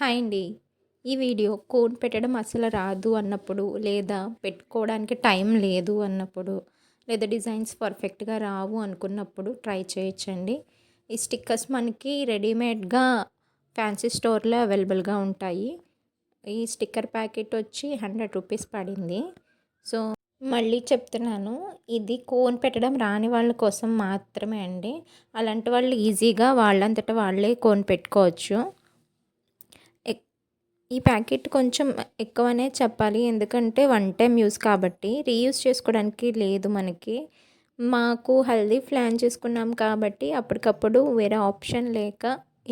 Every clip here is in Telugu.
హాయ్ అండి. ఈ వీడియో కోన్ పెట్టడం అసలు రాదు అన్నప్పుడు లేదా పెట్టుకోవడానికి టైం లేదు అన్నప్పుడు లేదా డిజైన్స్ పర్ఫెక్ట్గా రావు అనుకున్నప్పుడు ట్రై చేయొచ్చండి. ఈ స్టిక్కర్స్ మనకి రెడీమేడ్గా ఫ్యాన్సీ స్టోర్లో అవైలబుల్గా ఉంటాయి. ఈ స్టిక్కర్ ప్యాకెట్ వచ్చి హండ్రెడ్ రూపీస్ పడింది. సో మళ్ళీ చెప్తున్నాను ఇది కోన్ పెట్టడం రాని వాళ్ళ కోసం మాత్రమే అండి. అలాంటి వాళ్ళు ఈజీగా వాళ్ళంతటా వాళ్ళే కోన్ పెట్టుకోవచ్చు. ఈ ప్యాకెట్ కొంచెం ఎక్కువనే చెప్పాలి. ఎందుకంటే వన్ టైం యూస్ కాబట్టి. రీయూస్ చేసుకోవడానికి లేదు మనకి. మాకు హెల్దీ ప్లాన్ చేసుకున్నాం కాబట్టి అప్పటికప్పుడు వేరే ఆప్షన్ లేక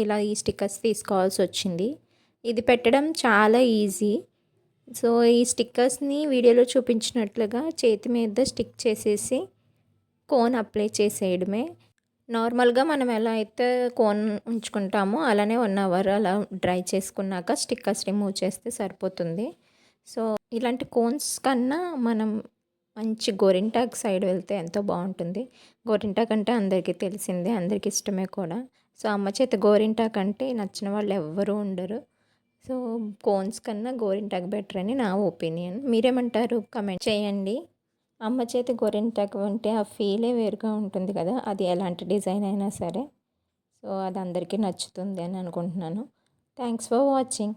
ఇలా ఈ స్టిక్కర్స్ తీసుకోవాల్సి వచ్చింది. ఇది పెట్టడం చాలా ఈజీ సో ఈ స్టిక్కర్స్ని వీడియోలో చూపించినట్లుగా చేతి మీద స్టిక్ చేసేసి కోన్ అప్లై చేసేయడమే. నార్మల్గా మనం ఎలా అయితే కోన్ ఉంచుకుంటామో అలానే వన్ అవర్ అలా డ్రై చేసుకున్నాక స్టిక్కర్స్ రిమూవ్ చేస్తే సరిపోతుంది. సో ఇలాంటి కోన్స్ కన్నా మనం మంచి గోరింటాక్ సైడ్ వెళ్తే ఎంతో బాగుంటుంది. గోరింటాక్ అంటే అందరికీ తెలిసిందే అందరికీ ఇష్టమే కూడా. సో అమ్మ చేత గోరింటాక్ అంటే నచ్చిన వాళ్ళు ఎవ్వరూ ఉండరు. సో కోన్స్ కన్నా గోరింటాక్ బెటర్ అని నా ఒపీనియన్. మీరేమంటారు? కమెంట్ చేయండి. అమ్మ చేతి గోరింటాకు ఉంటే ఆ ఫీలే వేరుగా ఉంటుంది కదా అది ఎలాంటి డిజైన్ అయినా సరే. సో అది అందరికీ నచ్చుతుంది అని అనుకుంటున్నాను. Thanks for watching